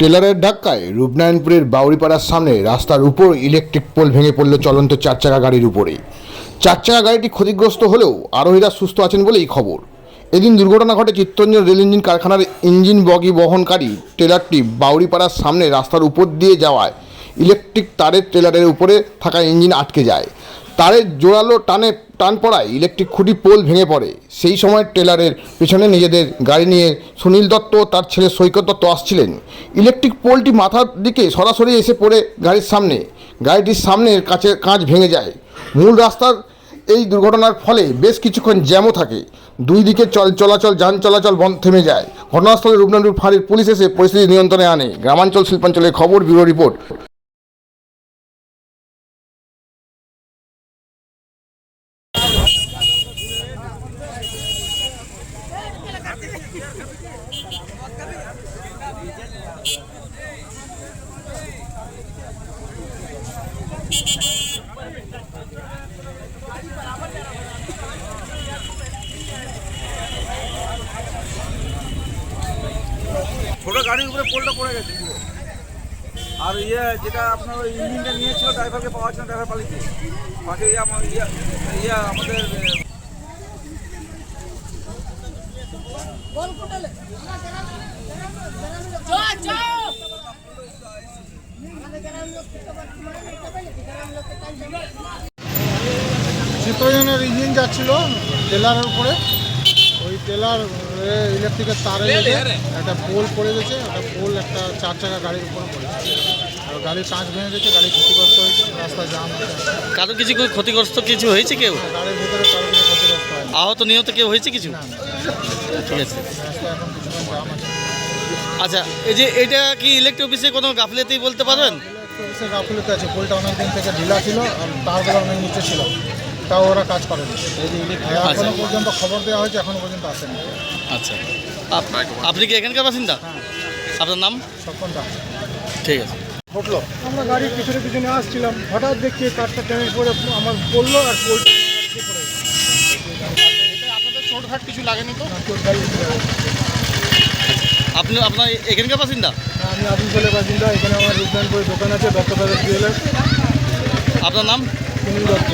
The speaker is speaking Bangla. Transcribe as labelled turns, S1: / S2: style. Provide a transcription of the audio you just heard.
S1: টেলারের ধাক্কায় রূপনারায়ণপুরের বাউরিপাড়ার সামনে রাস্তার উপর ইলেকট্রিক পোল ভেঙে পড়ল চলন্ত চার চাকা গাড়ির উপরে। চার চাকা গাড়িটি ক্ষতিগ্রস্ত হলেও আরোহীরা সুস্থ আছেন বলেই খবর। এদিন দুর্ঘটনা ঘটে চিত্তরঞ্জন রেল ইঞ্জিন কারখানার ইঞ্জিন বগি বহনকারী ট্রেলারটি বাউরিপাড়ার সামনে রাস্তার উপর দিয়ে যাওয়ায় ইলেকট্রিক তারের ট্রেলারের উপরে থাকা ইঞ্জিন আটকে যায়। তারের জোরালো টানে টান পড়ায় ইলেকট্রিক খুঁটি পোল ভেঙে পড়ে। সেই সময় ট্রেলারের পেছনে নিজেদের গাড়ি নিয়ে সুনীল দত্ত তার ছেলে সৈকত দত্ত আসছিলেন। ইলেকট্রিক পোলটি মাথার দিকে সরাসরি এসে পড়ে গাড়ির সামনে। গাড়িটির সামনের কাছে কাঁচ ভেঙে যায়। মূল রাস্তার এই দুর্ঘটনার ফলে বেশ কিছুক্ষণ জ্যামও থাকে। দুই দিকে চল চলাচল, যান চলাচল বন্ধ থেমে যায়। ঘটনাস্থলে রূপনারায়ণপুর ফাঁড়ির পুলিশ এসে পরিস্থিতি নিয়ন্ত্রণে আনে। গ্রামাঞ্চল শিল্পাঞ্চলের খবর, ব্যুরো রিপোর্ট।
S2: ছোট গাড়ির উপরে পোলটা পড়ে গেছে আর ইয়ে যেটা আপনার ওই ইঞ্জিনটা নিয়েছিল ড্রাইভারকে পাওয়া যাচ্ছে না ড্রাইভার পালিয়েছে বাকি ইয়ে আমার ইয়ে ইয়ে আমাদের এ,
S3: চিত্রজনের ইঞ্জিন যাচ্ছিল টেলারের উপরে। ওই টেলার ইলেকট্রিকের তারে একটা পোল পড়ে গেছে একটা পোল একটা চার চাকা গাড়ির উপরে পড়েছে আর গাড়ির কাঁচ ভেঙে গেছে গাড়ি ক্ষতিগ্রস্ত হয়েছে রাস্তায় জাম
S4: কারও কিছু ক্ষতিগ্রস্ত কিছু হয়েছে কেউ?
S3: গাড়ির ভিতরে কারও কোনো ক্ষতিগ্রস্ত
S4: আহত নিহত কেউ হয়েছে কিছু? ঠিক আছে।
S3: রাস্তায় এখন কিছুক্ষণ জাম আছে।
S4: আচ্ছা এই যে এটা কি ইলেকট্রিক অফিসে কোনো গাফিলতি বলতে পারবেন?
S3: সে গাফিলতে আছে পোলটা অনেক দিন থেকে ঢিলা ছিল আর তারগুলো অনেক নিচে ছিল। তাও ওরা কাজ করেনি। আর এখনও পর্যন্ত খবর দেওয়া হয়েছে এখনও পর্যন্ত আসেনি।
S4: আচ্ছা। আপ- আপনি কি এখানকার বাসিন্দা? আপনার নাম?
S3: সবকনটা
S4: ঠিক আছে।
S3: ঘটলো আমরা গাড়ির পিছনে পিছনে আসছিলাম হঠাৎ দেখি কারটা টেনে পড়ে আমার পড়ল আর পোলটা
S5: আপনাদের চোটঘাট কিছু লাগেনি তো?
S4: আপনি আপনার এখানকার বাসিন্দা?
S3: আমি আসানসোলের বাসিন্দা এখানে আমার রূপনারায়ণপুরে দোকান আছে দত্ত ব্রাদার্স জুয়েলার্স
S4: আপনার নাম?
S3: সুনীল দত্ত।